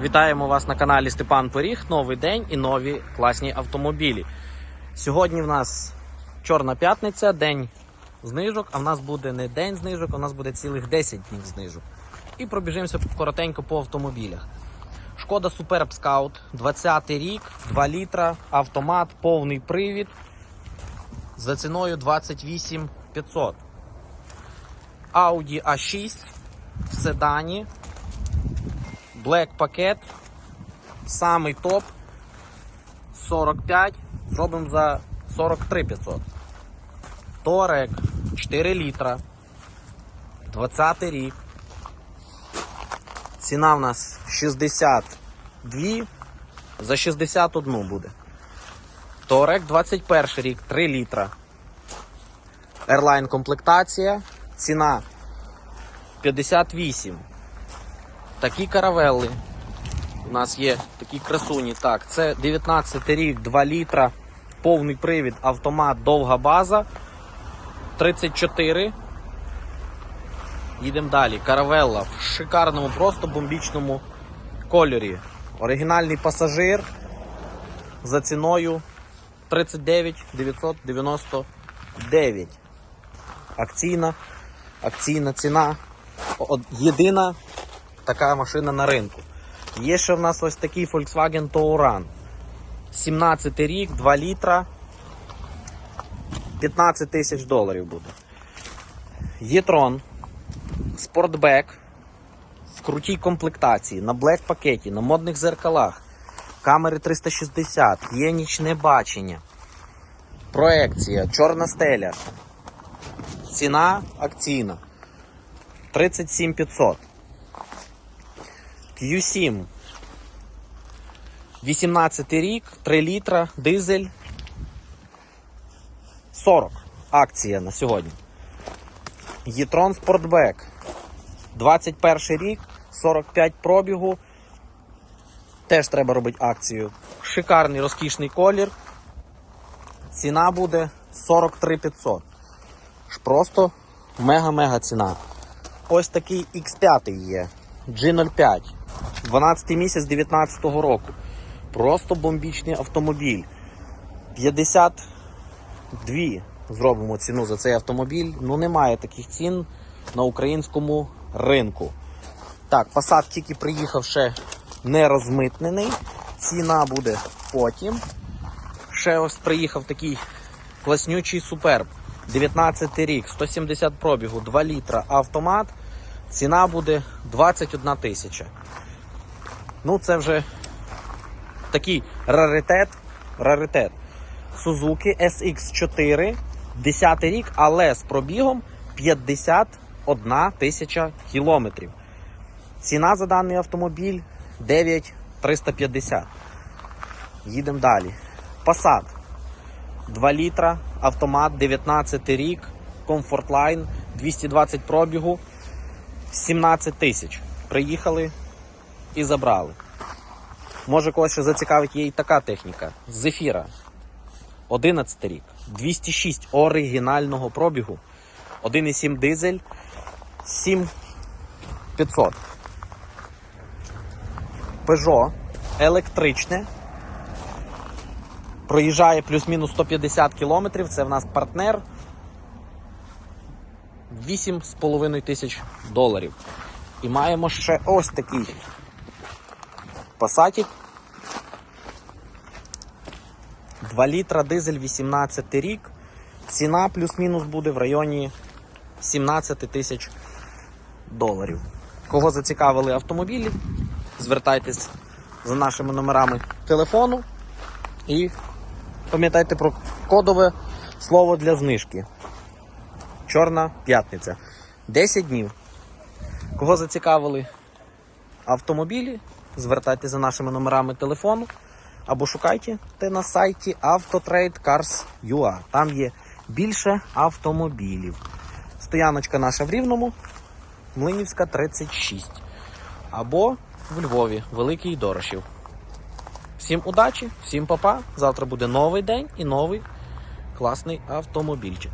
Вітаємо вас на каналі Степан Поріг. Новий день і нові класні автомобілі. Сьогодні в нас Чорна п'ятниця, день знижок, а в нас буде не день знижок, а в нас буде цілих 10 днів знижок. І пробіжимося коротенько по автомобілях. Шкода Superb Scout, 20 рік, 2 літра, автомат, повний привід за ціною 28 500. Audi A6 в седані, Black пакет, самий топ 45, зробимо за 43 500. Торек 4 літра, 20 рік. Ціна в нас 62, за 61 буде. Торек 21 рік, 3 літра. Airline комплектація, ціна 58. Такі каравелли. У нас є такі красуні. Так, це 19 рік, 2 літра, повний привід, автомат, довга база. 34. Їдемо далі. Каравелла в шикарному, просто бомбічному кольорі. Оригінальний пасажир за ціною 39 999. Акційна, акційна ціна. Єдина така машина на ринку. Є ще в нас ось такий Volkswagen Touran. 17 рік, 2 літра, 15 тисяч доларів буде. Єтрон, спортбек в крутій комплектації, на блек пакеті, на модних зеркалах, камери 360, є нічне бачення, проекція, чорна стеля. Ціна акційна 37 500. Q7. 18 рік, 3 літра, дизель. 40. Акція на сьогодні. Єтрон Спортбек. 21 рік, 45 пробігу. Теж треба робити акцію. Шикарний розкішний колір. Ціна буде 43 500. Просто мега-мега ціна. Ось такий X5 є. G05. 12 місяць 19 року. Просто бомбічний автомобіль. 52 зробимо ціну за цей автомобіль. Ну немає таких цін на українському ринку. Так, Passat тільки приїхав ще не розмитнений. Ціна буде потім. Ще ось приїхав такий класнючий суперб. 19 рік, 170 пробігу, 2 літра автомат. Ціна буде 21 тисяча. Ну, це вже такий раритет. раритет. Suzuki SX4, 10 рік, але з пробігом 51 тисяча кілометрів. Ціна за даний автомобіль 9350. Їдемо далі. Passat. 2 літра, автомат, 19 рік, Comfortline, 220 пробігу, 17 тисяч. Приїхали і забрали. Може когось ще зацікавить є і така техніка. Зефіра. 11 рік, 206 оригінального пробігу, 1,7 дизель, 7500. Peugeot електричне. Проїжджає плюс-мінус 150 кілометрів. Це в нас партнер. 8,5 тисяч доларів. І маємо ще ось такий Passatик. 2 літра дизель 18 рік. Ціна плюс-мінус буде в районі 17 тисяч доларів. Кого зацікавили автомобілі, звертайтесь за нашими номерами телефону і пам'ятайте про кодове слово для знижки. Чорна п'ятниця. 10 днів. Кого зацікавили автомобілі, звертайтеся за нашими номерами телефону або шукайте те на сайті Autotrade Cars.ua. Там є більше автомобілів. Стояночка наша в Рівному, Млинівська 36. Або в Львові, Великий Дорошів. Всім удачі, всім папа. Завтра буде новий день і новий класний автомобільчик.